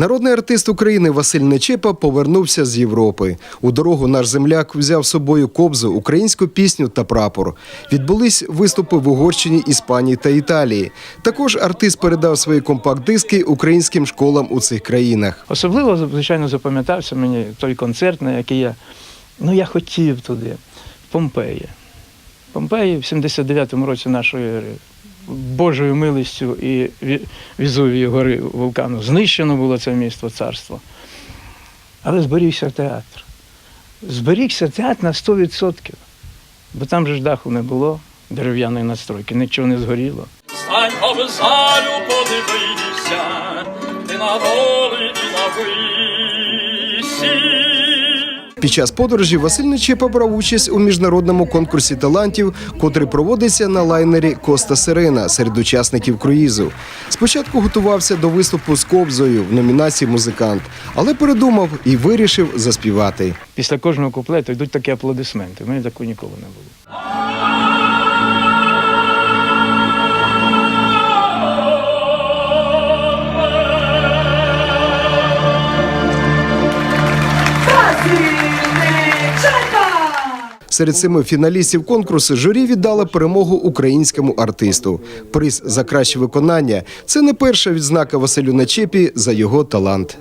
Народний артист України Василь Нечепа повернувся з Європи. У дорогу наш земляк взяв з собою кобзу, українську пісню та прапор. Відбулись виступи в Угорщині, Іспанії та Італії. Також артист передав свої компакт-диски українським школам у цих країнах. Особливо, звичайно, запам'ятався мені той концерт, на який я, ну, я хотів туди, в Помпеї. Помпеї в 79-му році нашої ери. Божою милістю і Візовії гори вулкану знищено було це місто, царство. Але зберігся театр. Зберігся театр на 100%. Бо там же ж даху не було, дерев'яної настройки, нічого не згоріло. Стань обзалю, подивися, ти на Під час подорожі Василь Нечепа брав участь у міжнародному конкурсі талантів, котрий проводиться на лайнері Коста Сирена серед учасників круїзу. Спочатку готувався до виступу з кобзою в номінації Музикант, але передумав і вирішив заспівати. Після кожного куплету йдуть такі аплодисменти. У мене такого ніколи не було. Серед семи фіналістів конкурсу журі віддало перемогу українському артисту. Приз за краще виконання це не перша відзнака Василю Начепі за його талант.